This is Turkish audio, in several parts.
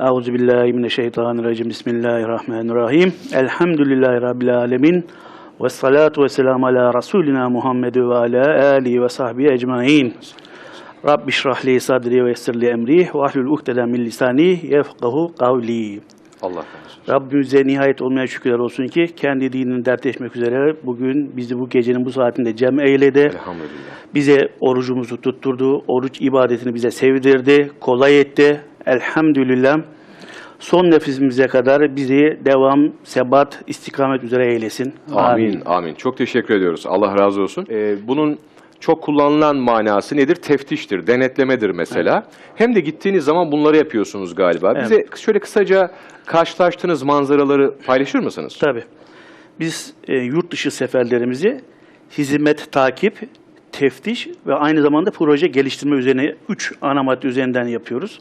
Euzu billahi mineşşeytanirracim. Bismillahirrahmanirrahim. Elhamdülillahi rabbil alamin. Ve salatu ve selamu ala Resulina Muhammed ve ala alihi ve sahbihi ecmaîn. Rabbi şrah li sadri ve yessir li emri ve ahlul ukdeden min lisani yefkahu kavli. Allah razı olsun. Rabbimize nihayet olmayan şükürler olsun ki kendi dinini dertleşmek üzere bugün bizi bu gecenin bu saatinde cem eyledi. Elhamdülillah. Bize orucumuzu tutturdu, oruç ibadetini bize sevdirdi, kolay etti. Elhamdülillah. Son nefesimize kadar bizi devam, sebat, istikamet üzere eylesin. Amin. Amin. Çok teşekkür ediyoruz. Allah razı olsun. Ee, bunun çok kullanılan manası nedir? Teftiştir, denetlemedir mesela. Hem de gittiğiniz zaman bunları yapıyorsunuz galiba. Bize şöyle kısaca karşılaştığınız manzaraları paylaşır mısınız? Tabii. Biz e, yurt dışı seferlerimizi hizmet takip, teftiş ve aynı zamanda proje geliştirme üzerine 3 ana madde üzerinden yapıyoruz.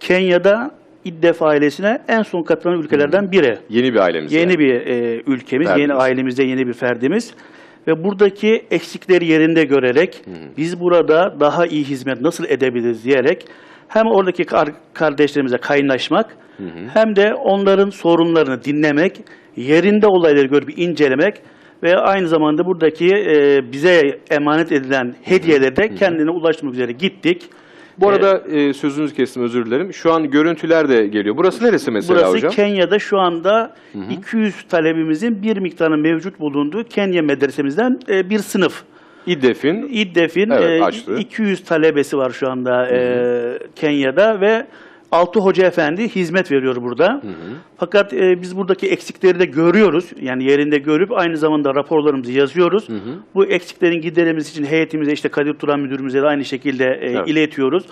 Kenya'da İddef ailesine en son katılan ülkelerden biri. Yeni bir ailemiz. Yeni yani. bir e, ülkemiz, Ferdimiz. yeni ailemizde yeni bir ferdimiz. Ve buradaki eksikleri yerinde görerek biz burada daha iyi hizmet nasıl edebiliriz diyerek hem oradaki kar- kardeşlerimize kaynaşmak hem de onların sorunlarını dinlemek, yerinde olayları görüp incelemek ve aynı zamanda buradaki e, bize emanet edilen hediyeleri de kendine ulaştırmak üzere gittik. Bu arada e, sözünüzü kestim özür dilerim. Şu an görüntüler de geliyor. Burası neresi mesela Burası hocam? Kenya'da şu anda 200 talebimizin bir miktarının mevcut bulunduğu Kenya medresemizden e, bir sınıf. İddef'in İddef'in Evet, e, açtı. 200 talebesi var şu anda e, Kenya'da ve 6 hoca efendi hizmet veriyor burada. Fakat e, biz buradaki eksikleri de görüyoruz. Yani yerinde görüp aynı zamanda raporlarımızı yazıyoruz. Bu eksiklerin giderilmesi için heyetimize işte Kadir Turan müdürümüze de aynı şekilde e, Evet. iletiyoruz.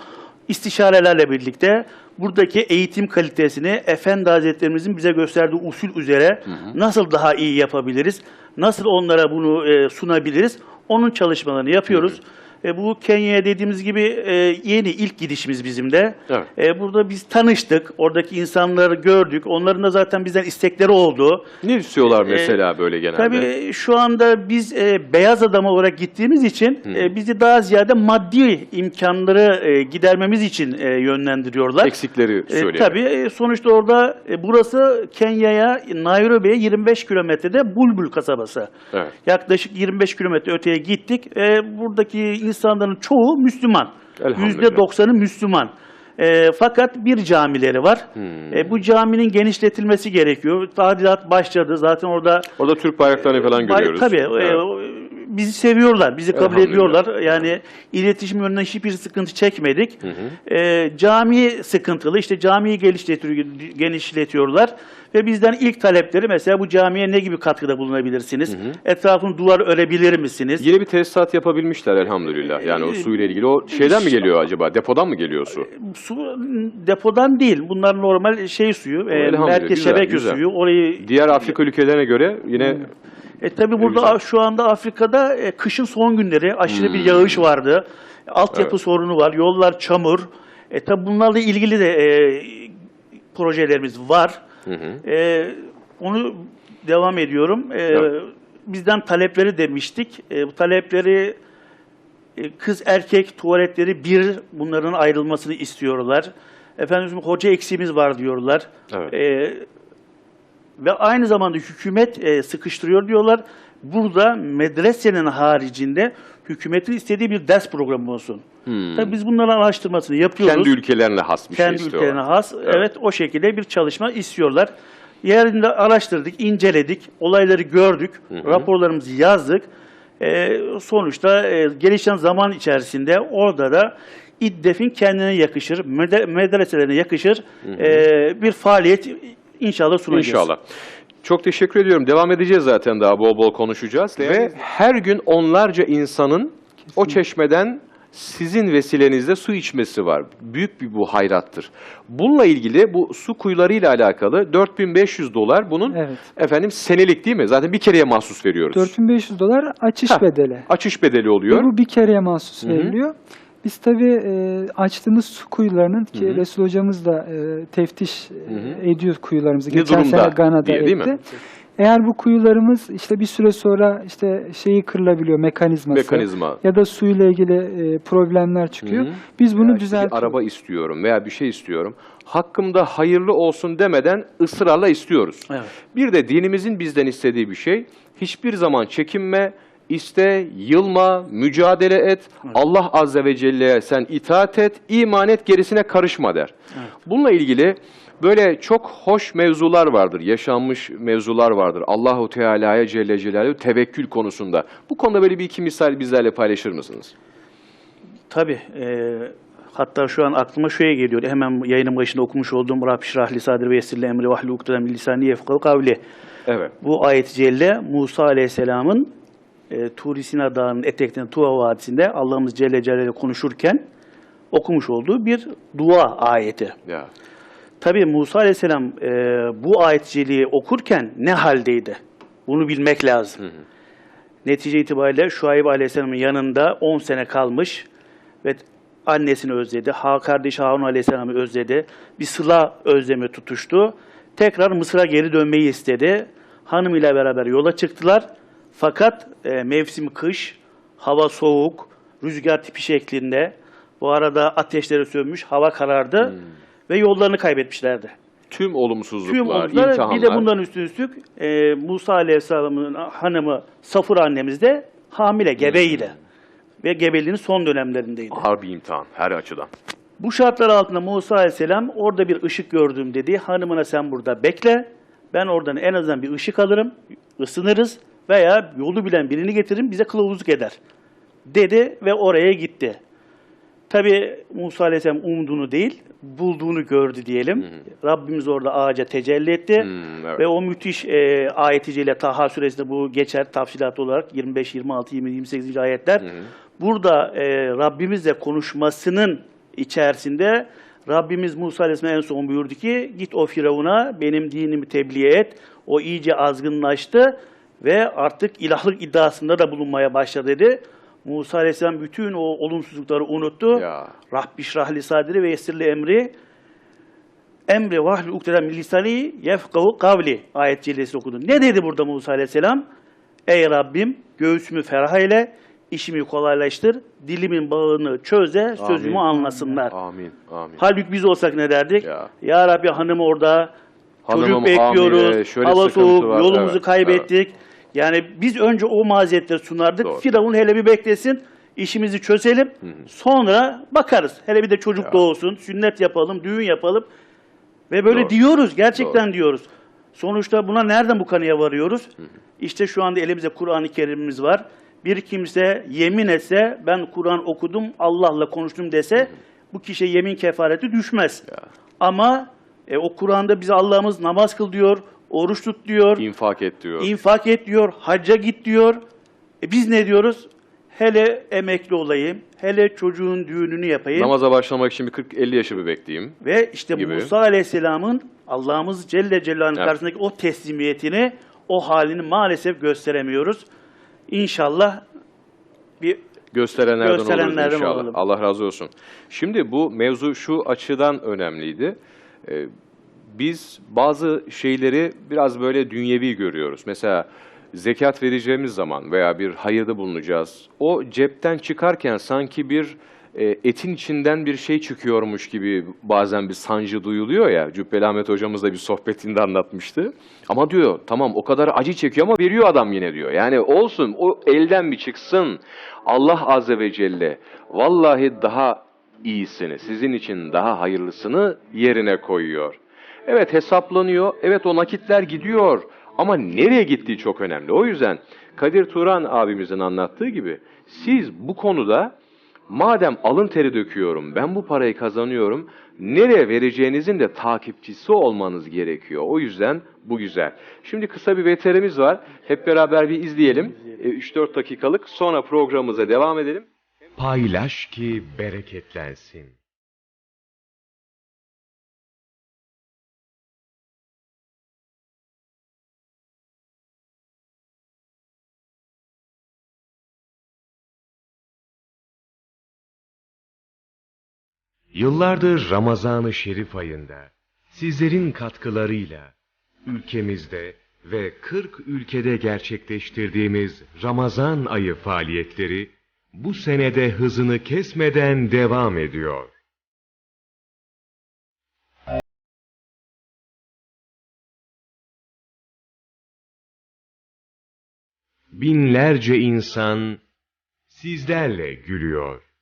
İstişarelerle birlikte buradaki eğitim kalitesini Efendi Hazretlerimizin bize gösterdiği usul üzere nasıl daha iyi yapabiliriz, nasıl onlara bunu e, sunabiliriz, onun çalışmalarını yapıyoruz. E, bu Kenya'ya dediğimiz gibi e, yeni ilk gidişimiz bizim de. Evet. E, burada biz tanıştık, oradaki insanları gördük, onların da zaten bizden istekleri oldu. ne istiyorlar mesela böyle genelde? Tabii e, şu anda biz e, beyaz adam olarak gittiğimiz için e, bizi daha ziyade maddi imkanları e, gidermemiz için e, yönlendiriyorlar. Eksikleri E, söyleyeyim. tabii e, sonuçta orada e, burası Kenya'ya Nairobi'ye 25 kilometrede Bulbul kasabası. Evet. Yaklaşık 25 kilometre öteye gittik. E, buradaki insanların çoğu Müslüman. Elhamdülillah. %90'ı Müslüman. E, fakat bir camileri var. Hmm. E, bu caminin genişletilmesi gerekiyor. Tadilat başladı. Zaten orada Orada Türk bayraklarını falan görüyoruz. Tabii. e, Evet. o- bizi seviyorlar, bizi kabul ediyorlar. Yani iletişim yönünden hiçbir sıkıntı çekmedik. E, cami sıkıntılı. İşte camiyi genişletiyorlar. Ve bizden ilk talepleri mesela bu camiye ne gibi katkıda bulunabilirsiniz? Etrafını duvar örebilir misiniz? Yeni bir tesisat yapabilmişler elhamdülillah. Yani o suyla ilgili. O şeyden mi geliyor acaba? Depodan mı geliyor su? Su depodan değil. Bunlar normal şey suyu, e, merkez şebeke güzel. suyu. Orayı Diğer Afrika ülkelerine göre yine E tabi burada güzel. şu anda Afrika'da e, kışın son günleri aşırı bir yağış vardı. Altyapı Hmm. Evet. sorunu var, yollar çamur. E tabi bunlarla ilgili de e, projelerimiz var. E, onu devam ediyorum. E, Evet. Bizden talepleri demiştik. E, bu talepleri e, kız erkek tuvaletleri bir bunların ayrılmasını istiyorlar. Efendim hoca eksiğimiz var diyorlar. Evet. E, ve aynı zamanda hükümet e, sıkıştırıyor diyorlar. Burada medresenin haricinde hükümetin istediği bir ders programı olsun. Tabii biz bunların araştırmasını yapıyoruz. Hmm. kendi ülkelerine has bir Kendi şey istiyorlar. ülkelerine has. Evet. Evet. o şekilde bir çalışma istiyorlar. Yerinde araştırdık, inceledik, olayları gördük, raporlarımızı yazdık. E, sonuçta e, gelişen zaman içerisinde orada da İddef'in kendine yakışır, medreselerine yakışır e, bir faaliyet inşallah sunacağız. İnşallah. Çok teşekkür ediyorum. Devam edeceğiz zaten daha bol bol konuşacağız. Ve her gün onlarca insanın o çeşmeden sizin vesilenizle su içmesi var. Büyük bir bu hayrattır. Bununla ilgili bu su kuyularıyla alakalı 4500 dolar bunun Evet. efendim senelik değil mi? Zaten bir kereye mahsus veriyoruz. 4500 dolar açış Heh, bedeli. Açış bedeli Ve oluyor. bu bir kereye mahsus veriliyor. Biz tabii e, açtığımız su kuyularının ki Resul hocamız da e, teftiş e, ediyor kuyularımızı. Ne Geçen durumda sene Gana'da diye, değil mi? etti. Eğer bu kuyularımız işte bir süre sonra işte şeyi kırılabiliyor mekanizması Mekanizma. ya da suyla ilgili e, problemler çıkıyor. Hı hı. Biz bunu düzeltiyoruz. bir araba istiyorum veya bir şey istiyorum. Hakkımda hayırlı olsun demeden ısrarla istiyoruz. Evet. Bir de dinimizin bizden istediği bir şey. Hiçbir zaman çekinme, iste, yılma, mücadele et. Allah Azze ve Celle'ye sen itaat et, iman et, gerisine karışma der. Bununla ilgili böyle çok hoş mevzular vardır, yaşanmış mevzular vardır. Allahu Teala'ya Celle Celaluhu tevekkül konusunda. Bu konuda böyle bir iki misal bizlerle paylaşır mısınız? Tabii. e, hatta şu an aklıma şöyle geliyor. Hemen yayının başında okumuş olduğum Rabbi şrah li sadri ve yessir li emri vahli ukdeden min lisani yefkahu kavli. Evet. Bu ayet-i celle Musa Aleyhisselam'ın e, Tur-i Sina Dağı'nın eteklerinde Tuva Vadisi'nde Allah'ımız Celle Celaluhu konuşurken okumuş olduğu bir dua ayeti. Ya. Tabii Musa Aleyhisselam e, bu ayet-i celleyi okurken ne haldeydi? Bunu bilmek lazım. Netice itibariyle Şuayb Aleyhisselam'ın yanında 10 sene kalmış ve annesini özledi. Ha kardeşi Harun Aleyhisselam'ı özledi. Bir sıla özlemi tutuştu. Tekrar Mısır'a geri dönmeyi istedi. Hanımıyla beraber yola çıktılar. Fakat e, mevsim kış, hava soğuk, rüzgar tipi şeklinde. Bu arada ateşleri sönmüş, hava karardı ve yollarını kaybetmişlerdi. Tüm olumsuzluklar, Tüm oldular. imtihanlar. Bir de bundan üstü üstlük e, Musa Aleyhisselam'ın hanımı Safur annemiz de hamile, gebeydi. Ve gebeliğinin son dönemlerindeydi. Ağır bir imtihan her açıdan. Bu şartlar altında Musa Aleyhisselam orada bir ışık gördüm dedi. Hanımına sen burada bekle. Ben oradan en azından bir ışık alırım, ısınırız veya yolu bilen birini getiririm bize kılavuzluk eder. Dedi ve oraya gitti. Tabi Musa Aleyhisselam umduğunu değil, bulduğunu gördü diyelim. Rabbimiz orada ağaca tecelli etti. Evet. Ve o müthiş e, ayetiyle Taha suresinde bu geçer tafsilat olarak 25, 26, 20, 28. ayetler. Burada e, Rabbimizle konuşmasının içerisinde Rabbimiz Musa Aleyhisselam en son buyurdu ki git o Firavun'a benim dinimi tebliğ et. O iyice azgınlaştı ve artık ilahlık iddiasında da bulunmaya başladı dedi. Musa Aleyhisselam bütün o olumsuzlukları unuttu. Ya. Rabbi şrahli sadri ve yessirli emri emri vahli ukdeden min lisani yefkahu kavli ayet cellesi okudu. Ne dedi burada Musa Aleyhisselam? Ey Rabbim göğsümü ferah eyle, işimi kolaylaştır, dilimin bağını çöze, sözümü Amin. anlasınlar. Amin, amin. Halbuki biz olsak ne derdik? Ya. Ya, Rabbi hanım orada, Hanımım çocuk bekliyoruz, hamile, şöyle hava sıkıntı soğuk, var. yolumuzu Evet, kaybettik. Yani biz önce o mazeretleri sunardık. Doğru. Firavun hele bir beklesin, işimizi çözelim. Sonra bakarız. Hele bir de çocuk Ya. doğsun, sünnet yapalım, düğün yapalım. Ve böyle Doğru. diyoruz, gerçekten diyoruz. Sonuçta buna nereden bu kanıya varıyoruz? İşte şu anda elimizde Kur'an-ı Kerim'imiz var. Bir kimse yemin etse, ben Kur'an okudum, Allah'la konuştum dese, bu kişiye yemin kefareti düşmez. Ama e, o Kur'an'da bize Allah'ımız namaz kıl diyor, oruç tut diyor, İnfak et diyor. infak et diyor, hacca git diyor. E biz ne diyoruz? Hele emekli olayım, hele çocuğun düğününü yapayım. Namaza başlamak için bir 40-50 yaşı bir bekleyeyim. Ve işte gibi. Musa Aleyhisselam'ın Allah'ımız Celle Celaluhu'nun Evet. karşısındaki o teslimiyetini, o halini maalesef gösteremiyoruz. İnşallah bir Gösterenlerden, Gösterenlerden oluruz inşallah. olalım. Allah razı olsun. Şimdi bu mevzu şu açıdan önemliydi. Ee, biz bazı şeyleri biraz böyle dünyevi görüyoruz. Mesela zekat vereceğimiz zaman veya bir hayırda bulunacağız. O cepten çıkarken sanki bir e, etin içinden bir şey çıkıyormuş gibi bazen bir sancı duyuluyor ya. Cübbeli Ahmet hocamız da bir sohbetinde anlatmıştı. Ama diyor tamam o kadar acı çekiyor ama veriyor adam yine diyor. Yani olsun o elden bir çıksın. Allah Azze ve Celle vallahi daha iyisini, sizin için daha hayırlısını yerine koyuyor. Evet hesaplanıyor, evet o nakitler gidiyor ama nereye gittiği çok önemli. O yüzden Kadir Turan abimizin anlattığı gibi siz bu konuda madem alın teri döküyorum, ben bu parayı kazanıyorum, nereye vereceğinizin de takipçisi olmanız gerekiyor. O yüzden bu güzel. Şimdi kısa bir veterimiz var. Hep beraber bir izleyelim. E, 3-4 dakikalık sonra programımıza devam edelim. Paylaş ki bereketlensin. Yıllardır Ramazan-ı Şerif ayında sizlerin katkılarıyla ülkemizde ve 40 ülkede gerçekleştirdiğimiz Ramazan ayı faaliyetleri bu senede hızını kesmeden devam ediyor. Binlerce insan sizlerle gülüyor.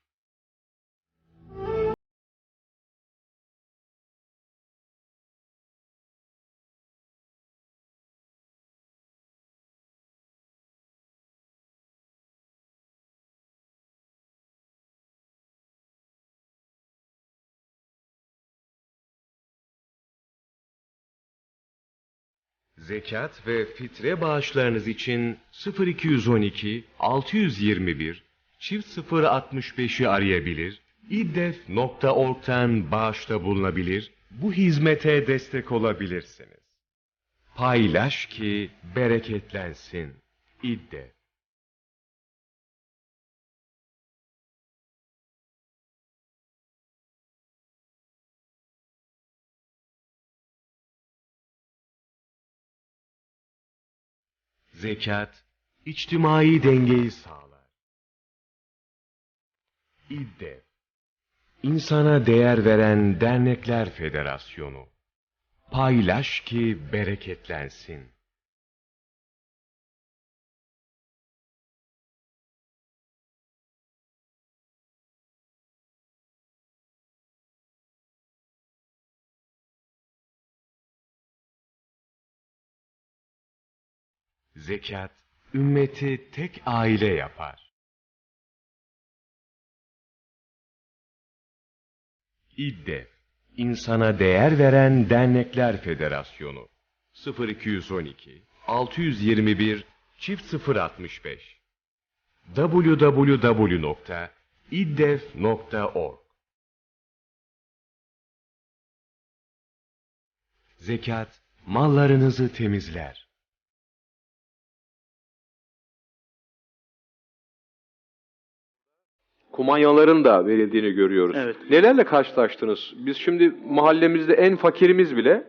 Zekat ve fitre bağışlarınız için 0212 621 çift 065'i arayabilir, iddef.org'dan bağışta bulunabilir, bu hizmete destek olabilirsiniz. Paylaş ki bereketlensin. İddef. Zekat, içtimai dengeyi sağlar. İddef, insana değer veren dernekler federasyonu. Paylaş ki bereketlensin. Zekat, ümmeti tek aile yapar. İddef, insana değer veren dernekler federasyonu. 0212 621 çift 065 www.iddef.org Zekat, mallarınızı temizler. Kumanyaların da verildiğini görüyoruz. Evet. Nelerle karşılaştınız? Biz şimdi mahallemizde en fakirimiz bile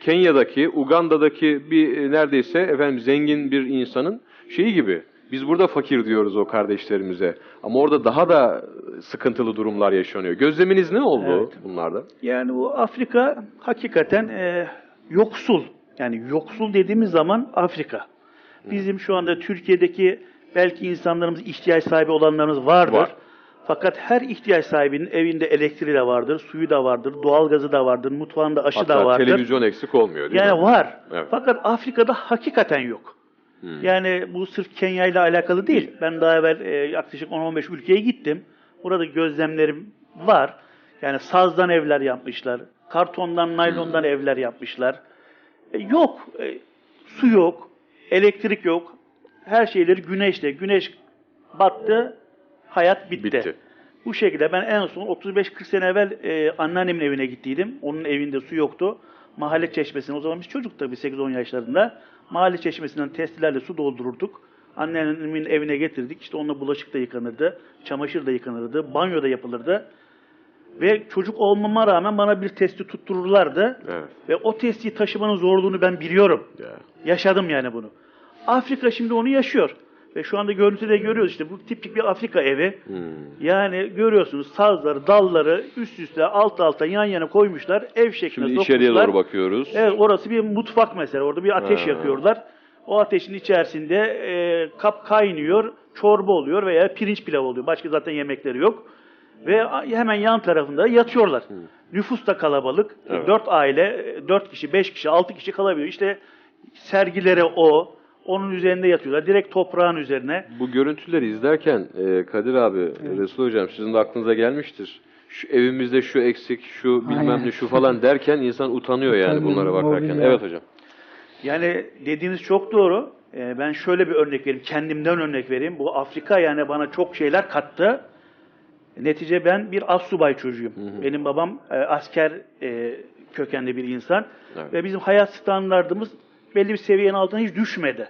Kenya'daki, Uganda'daki bir e, neredeyse efendim zengin bir insanın şeyi gibi. Biz burada fakir diyoruz o kardeşlerimize. Ama orada daha da sıkıntılı durumlar yaşanıyor. Gözleminiz ne oldu Evet. bunlarda? Yani bu Afrika hakikaten e, yoksul. Yani yoksul dediğimiz zaman Afrika. Bizim şu anda Türkiye'deki belki insanlarımız ihtiyaç sahibi olanlarımız vardır. Var. Fakat her ihtiyaç sahibinin evinde elektriği de vardır, suyu da vardır, doğalgazı da vardır, mutfağında aşı Hatta da vardır. televizyon eksik olmuyor değil Yani mi? var. Evet. Fakat Afrika'da hakikaten yok. Yani bu sırf Kenya ile alakalı değil. Ben daha evvel e, yaklaşık 10-15 ülkeye gittim. Burada gözlemlerim var. Yani sazdan evler yapmışlar. Kartondan, naylondan evler yapmışlar. E, yok. E, su yok. Elektrik yok. Her şeyleri güneşle. Güneş battı. Hayat bitti. Bitti. Bu şekilde ben en son 35-40 sene evvel e, anneannemin evine gittiydim. Onun evinde su yoktu. Mahalle çeşmesine, o zaman biz çocuk tabii 8-10 yaşlarında. Mahalle çeşmesinden testilerle su doldururduk. Anneannemin evine getirdik. İşte onunla bulaşık da yıkanırdı, çamaşır da yıkanırdı, banyo da yapılırdı. Ve çocuk olmama rağmen bana bir testi tuttururlardı. Evet. Ve o testiyi taşımanın zorluğunu ben biliyorum. Ya. Yaşadım yani bunu. Afrika şimdi onu yaşıyor. Ve şu anda görüntüde görüyoruz işte bu tipik bir Afrika evi. Hmm. Yani görüyorsunuz sazları, dalları üst üste, alt alta, yan yana koymuşlar. Ev şeklinde Şimdi içeriye doğru bakıyoruz. Evet orası bir mutfak mesela. Orada bir ateş Ha. yakıyorlar. O ateşin içerisinde e, kap kaynıyor, çorba oluyor veya pirinç pilav oluyor. Başka zaten yemekleri yok. Ve a- hemen yan tarafında yatıyorlar. Nüfus da kalabalık. Evet. Dört aile, dört kişi, beş kişi, altı kişi kalabiliyor. İşte sergilere o, onun üzerinde yatıyorlar. Direkt toprağın üzerine. Bu görüntüleri izlerken e, Kadir abi, Resul Hocam sizin de aklınıza gelmiştir. Şu evimizde şu eksik, şu bilmem Aynen. ne şu falan derken insan utanıyor yani bunlara bakarken. mobilya. Evet hocam. Yani dediğiniz çok doğru. Ee, ben şöyle bir örnek vereyim. Kendimden örnek vereyim. Bu Afrika yani bana çok şeyler kattı. Netice ben bir assubay çocuğuyum. Benim babam e, asker e, kökenli bir insan. Evet. Ve bizim hayat standartımız belli bir seviyenin altına hiç düşmedi.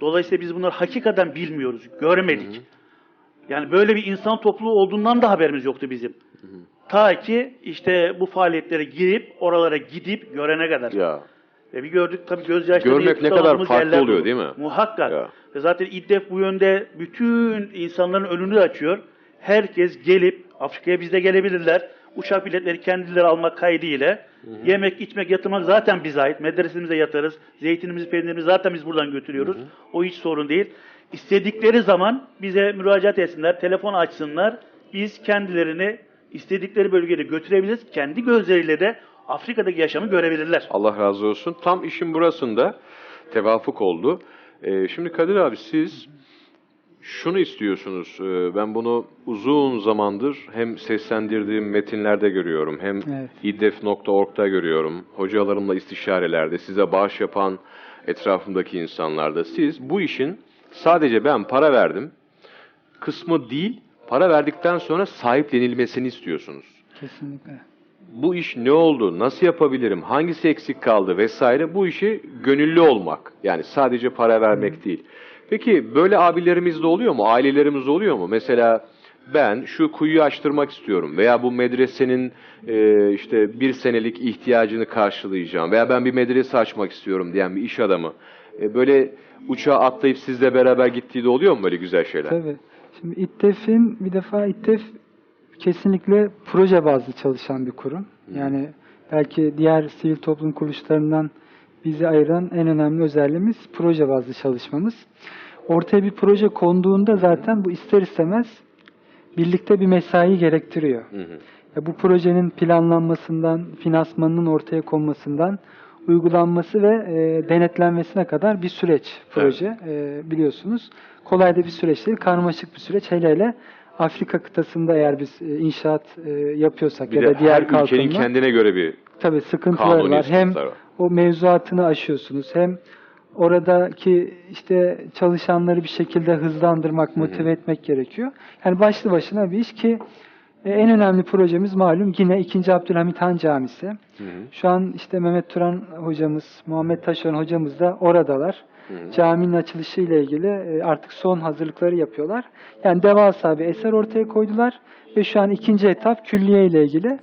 Dolayısıyla biz bunları hakikaten bilmiyoruz, görmedik. Yani böyle bir insan topluluğu olduğundan da haberimiz yoktu bizim. Ta ki işte bu faaliyetlere girip, oralara gidip görene kadar. Ya. Ve bir gördük tabii gözyaşları Görmek ne kadar farklı oluyor, değil mi? Muhakkak. Ya. Ve zaten İDDEF bu yönde bütün insanların önünü açıyor. Herkes gelip Afrika'ya biz de gelebilirler. Uçak biletleri kendileri almak kaydıyla. Yemek, içmek, yatırmak zaten bize ait. Medresemize yatarız. Zeytinimizi, peynirimizi zaten biz buradan götürüyoruz. O hiç sorun değil. İstedikleri zaman bize müracaat etsinler, telefon açsınlar. Biz kendilerini istedikleri bölgede götürebiliriz. Kendi gözleriyle de Afrika'daki yaşamı görebilirler. Allah razı olsun. Tam işin burasında tevafuk oldu. Ee, şimdi Kadir abi siz şunu istiyorsunuz. Ee, ben bunu uzun zamandır hem seslendirdiğim metinlerde görüyorum, hem Evet. iddef.org'da görüyorum. Hocalarımla istişarelerde, size bağış yapan etrafımdaki insanlarda. Siz bu işin sadece ben para verdim kısmı değil, para verdikten sonra sahiplenilmesini istiyorsunuz Kesinlikle. bu iş ne oldu, nasıl yapabilirim, hangisi eksik kaldı vesaire bu işi gönüllü olmak. Yani sadece para vermek değil. Peki böyle abilerimiz de oluyor mu, ailelerimiz oluyor mu? Mesela ben şu kuyuyu açtırmak istiyorum veya bu medresenin e, işte bir senelik ihtiyacını karşılayacağım veya ben bir medrese açmak istiyorum diyen bir iş adamı. E, böyle uçağa atlayıp sizle beraber gittiği de oluyor mu böyle güzel şeyler? Tabii. Şimdi İTTEF'in bir defa İTTEF kesinlikle proje bazlı çalışan bir kurum. Yani belki diğer sivil toplum kuruluşlarından bizi ayıran en önemli özelliğimiz proje bazlı çalışmamız. Ortaya bir proje konduğunda zaten bu ister istemez birlikte bir mesai gerektiriyor. Hı hı. Ya bu projenin planlanmasından, finansmanının ortaya konmasından, uygulanması ve e, denetlenmesine kadar bir süreç proje e, biliyorsunuz. Kolay da bir süreç değil, karmaşık bir süreç. Hele hele Afrika kıtasında eğer biz e, inşaat e, yapıyorsak Bir ya da diğer her ülkenin kalkınma, kendine göre bir tabii sıkıntılar kanuni var. Hem var. o mevzuatını aşıyorsunuz, hem oradaki işte çalışanları bir şekilde hızlandırmak, motive etmek gerekiyor. Yani başlı başına bir iş ki e, en önemli projemiz malum yine 2. Abdülhamit Han Camisi. Şu an işte Mehmet Turan hocamız, Muhammed Taşan hocamız da oradalar. Caminin açılışı ile ilgili e, artık son hazırlıkları yapıyorlar. Yani devasa bir eser ortaya koydular ve şu an ikinci etap külliye ile ilgili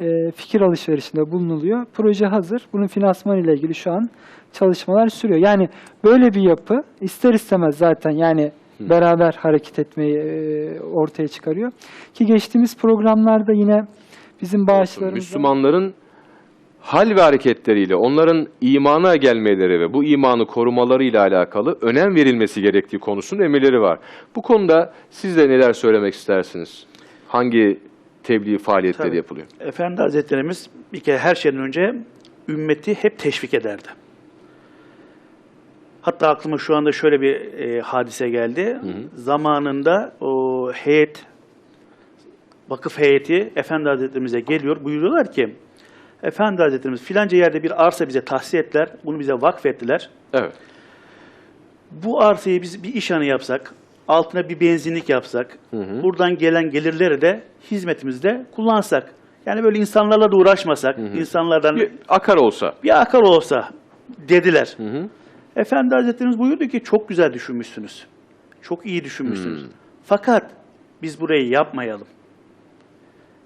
e, fikir alışverişinde bulunuluyor. Proje hazır. Bunun finansmanı ile ilgili şu an çalışmalar sürüyor. Yani böyle bir yapı ister istemez zaten yani beraber hareket etmeyi e, ortaya çıkarıyor. Ki geçtiğimiz programlarda yine bizim bağışlarımızda Müslümanların hal ve hareketleriyle, onların imana gelmeleri ve bu imanı korumalarıyla alakalı önem verilmesi gerektiği konusunun emirleri var. Bu konuda siz de neler söylemek istersiniz? Hangi tebliğ faaliyetleri Tabii. yapılıyor? Efendi Hazretlerimiz bir kere her şeyden önce ümmeti hep teşvik ederdi. Hatta aklıma şu anda şöyle bir e, hadise geldi. Zamanında o heyet, vakıf heyeti Efendi Hazretlerimize geliyor. Buyuruyorlar ki, Efendi Hazretlerimiz filanca yerde bir arsa bize tahsis ettiler. Bunu bize vakfettiler. Evet. Bu arsayı biz bir iş hanı yapsak, altına bir benzinlik yapsak, buradan gelen gelirleri de hizmetimizde kullansak. Yani böyle insanlarla da uğraşmasak, insanlardan Bir akar olsa. bir akar olsa dediler. Hı hı. Efendi Hazretlerimiz buyurdu ki çok güzel düşünmüşsünüz. Çok iyi düşünmüşsünüz. Fakat biz burayı yapmayalım.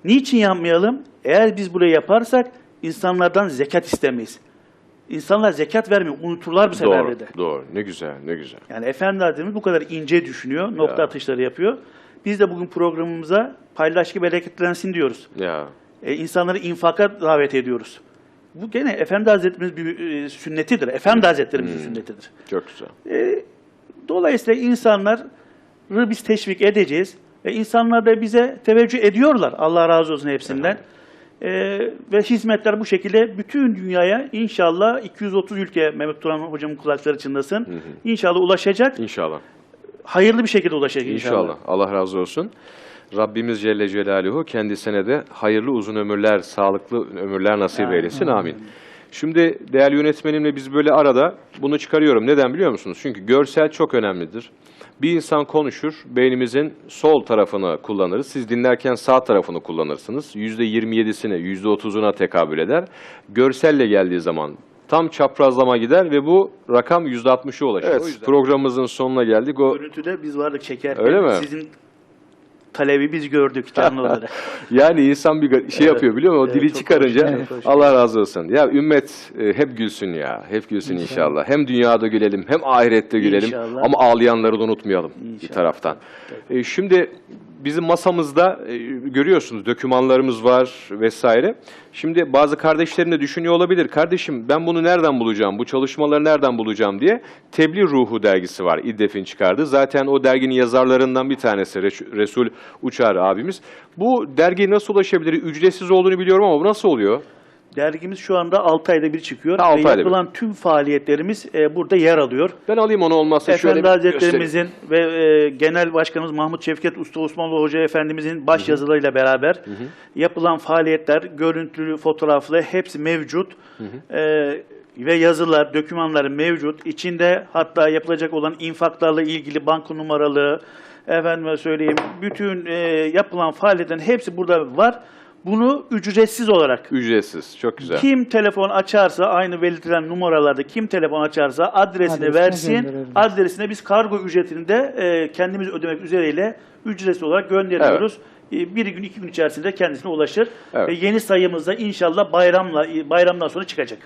Niçin yapmayalım? Eğer biz burayı yaparsak insanlardan zekat istemeyiz. İnsanlar zekat vermiyor, unuturlar bu sefer Doğru, dedi. doğru. Ne güzel, ne güzel. Yani Efendi Hazretlerimiz bu kadar ince düşünüyor, nokta Ya. atışları yapıyor. Biz de bugün programımıza paylaş ki bereketlensin diyoruz. Ya. E, insanları infaka davet ediyoruz. Bu gene Efendi Hazretlerimiz bir e, sünnetidir. Efendi Hazretlerimizin sünnetidir. Çok güzel. E, dolayısıyla insanları biz teşvik edeceğiz. Ve insanlar da bize teveccüh ediyorlar. Allah razı olsun hepsinden. E, ve hizmetler bu şekilde bütün dünyaya inşallah 230 ülke Mehmet Turan hocamın kulakları çınlasın. İnşallah ulaşacak. İnşallah. Hayırlı bir şekilde ulaşacak inşallah. İnşallah. Allah razı olsun. Rabbimiz Celle Celaluhu kendisine de hayırlı uzun ömürler, sağlıklı ömürler nasip eylesin. Amin. Şimdi değerli yönetmenimle biz böyle arada bunu çıkarıyorum. Neden biliyor musunuz? Çünkü görsel çok önemlidir. Bir insan konuşur, beynimizin sol tarafını kullanırız. Siz dinlerken sağ tarafını kullanırsınız. %27'sine, %30'una tekabül eder. Görselle geldiği zaman tam çaprazlama gider ve bu rakam %60'a ulaşır. Evet. Programımızın sonuna geldik. O Görüntüde biz vardık çekerken. Öyle mi? Sizin talebi biz gördük canlı olarak. Yani insan bir şey Evet. yapıyor biliyor musun? O Evet, dili çıkarınca hoş. Allah razı olsun. Ya ümmet e, hep gülsün ya. Hep gülsün inşallah. Hem dünyada gülelim hem ahirette gülelim. İnşallah. Ama ağlayanları da unutmayalım bir İnşallah. taraftan. E, şimdi bizim masamızda e, görüyorsunuz dokümanlarımız var vesaire. Şimdi bazı kardeşlerim de düşünüyor olabilir. Kardeşim ben bunu nereden bulacağım? Bu çalışmaları nereden bulacağım diye Tebliğ Ruhu dergisi var. İddef'in çıkardığı. Zaten o derginin yazarlarından bir tanesi Resul Uçar abimiz. Bu dergiye nasıl ulaşabilir? Ücretsiz olduğunu biliyorum ama bu nasıl oluyor? Dergimiz şu anda 6 ayda bir çıkıyor Ha, altı ve ayda bir. yapılan tüm faaliyetlerimiz e, burada yer alıyor. Ben alayım onu olmazsa şöyle Efendi bir göstereyim. Hazretlerimizin ve e, Genel Başkanımız Mahmut Şevket Usta Osmanlı Hoca Efendimizin baş yazılarıyla beraber yapılan faaliyetler, görüntülü, fotoğraflı hepsi mevcut. E, ve yazılar, dokümanları mevcut. İçinde hatta yapılacak olan infaklarla ilgili banka numaralı, efendime söyleyeyim, bütün e, yapılan faaliyetlerin hepsi burada var. Bunu ücretsiz olarak Ücretsiz. Çok güzel. kim telefon açarsa aynı belirtilen numaralarda kim telefon açarsa adresini Adresine versin. Adresine biz kargo ücretini de e, kendimiz ödemek üzereyle ücretsiz olarak gönderiyoruz. E, bir gün iki gün içerisinde kendisine ulaşır. Evet. Ve yeni sayımızda inşallah bayramla bayramdan sonra çıkacak.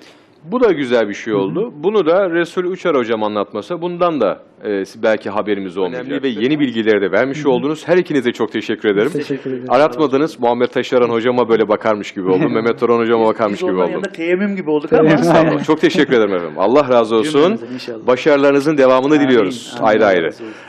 Bu da güzel bir şey oldu. Bunu da Resul Uçar hocam anlatmasa bundan da e, belki haberimiz olmayacak. Önemli ve yeni bilgileri de vermiş oldunuz. Her ikinize çok teşekkür ederim. Teşekkür ederim. Aratmadınız. Muhammed Taşaran hocama böyle bakarmış gibi oldum. Mehmet Orhan hocama bakarmış Biz gibi oldum. yanında teyemmüm gibi olduk ama. Çok teşekkür ederim efendim. Allah razı olsun. Başarılarınızın devamını diliyoruz. Amin. Ayrı ayrı.